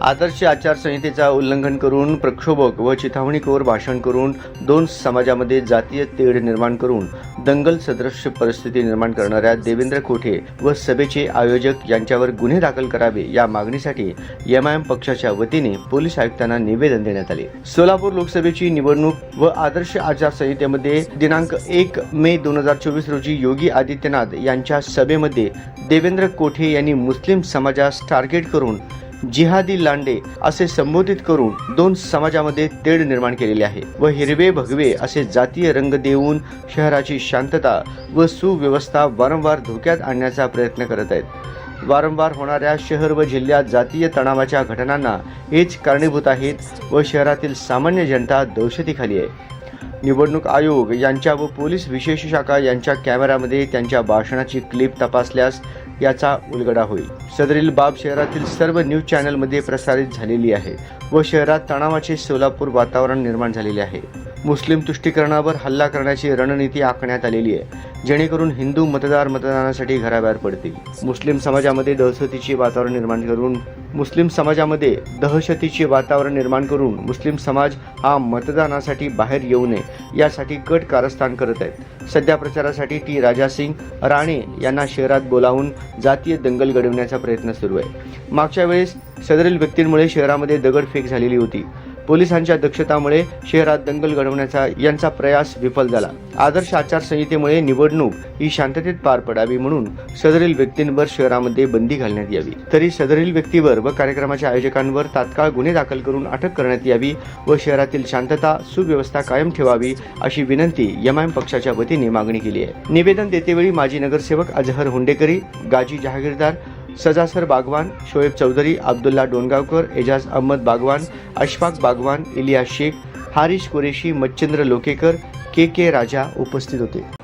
आदर्श आचारसंहितेचा उल्लंघन करून प्रक्षोभक व चिथावणीखोर भाषण करून दोन समाजामध्ये जातीय तेढ निर्माण करून दंगल सदृश परिस्थिती निर्माण करणाऱ्या देवेंद्र कोठे व सभेचे आयोजक यांच्यावर गुन्हे दाखल करावे या मागणीसाठी एमआयएम पक्षाच्या वतीने पोलीस आयुक्तांना निवेदन देण्यात आले. सोलापूर लोकसभेची निवडणूक व आदर्श आचारसंहितेमध्ये दिनांक एक मे दोन हजार चोवीस रोजी योगी आदित्यनाथ यांच्या सभेमध्ये देवेंद्र कोठे यांनी मुस्लिम समाजास टार्गेट करून जिहादी लांडे असे संबोधित करून दोन समाजामध्ये तेढ निर्माण केलेले आहे व हिरवे भगवे असे जातीय रंग देऊन शहराची शांतता व सुव्यवस्था वारंवार धोक्यात आणण्याचा प्रयत्न करत आहेत. वारंवार होणाऱ्या शहर व जिल्ह्यात जातीय तणावाच्या घटनांना हेच कारणीभूत आहेत व शहरातील सामान्य जनता दहशतीखाली आहे. निवडणूक आयोग यांच्या व पोलीस विशेष शाखा यांच्या कॅमेऱ्यामध्ये त्यांच्या भाषणाची क्लिप तपासल्यास याचा उलगडा होईल. सदरील बाब शहरातील सर्व न्यूज चॅनलमध्ये प्रसारित झालेली आहे व शहरात तणावाचे सोलापूर वातावरण निर्माण झालेले आहे. मुस्लिम तुष्टीकरणावर हल्ला करण्याची रणनीती आखण्यात आलेली आहे. जेणेकरून हिंदू मतदार मतदानासाठी घराबाहेर पडतील. मुस्लिम समाजामध्ये दहशतीचे वातावरण निर्माण करून मुस्लिम समाजामध्ये दहशतीचे वातावरण निर्माण करून मुस्लिम समाज हा मतदानासाठी बाहेर येऊ नये यासाठी कट कारस्थान करत आहेत. सध्या प्रचारासाठी टी राजा सिंग राणे यांना शहरात बोलावून जातीय दंगल घडवण्याचा प्रयत्न सुरू आहे. मागच्या वेळेस सदरील व्यक्तींमुळे शहरामध्ये दगडफेक झालेली होती. पोलिसांच्या दक्षतामुळे शहरात दंगल घडवण्याचा यांचा प्रयास विफल झाला. आदर्श आचारसंहितेमुळे निवडणूक ही शांततेत पार पडावी म्हणून सदरील व्यक्तींवर शहरामध्ये बंदी घालण्यात यावी. तरी सदरील व्यक्तीवर व कार्यक्रमाच्या आयोजकांवर तात्काळ गुन्हे दाखल करून अटक करण्यात यावी व शहरातील शांतता सुव्यवस्था कायम ठेवावी अशी विनंती एमआयएम पक्षाच्या वतीने मागणी केली आहे. निवेदन देतेवेळी माजी नगरसेवक अजहर हुंडेकरी गाजी जहागीरदार सजासर बागवान शोएब चौधरी अब्दुल्ला डोणगावकर एजाज अहमद बागवान अशफाक बागवान इलियास शेख हारिश कुरेशी मच्छिंद्र लोकेकर के के राजा उपस्थित होते.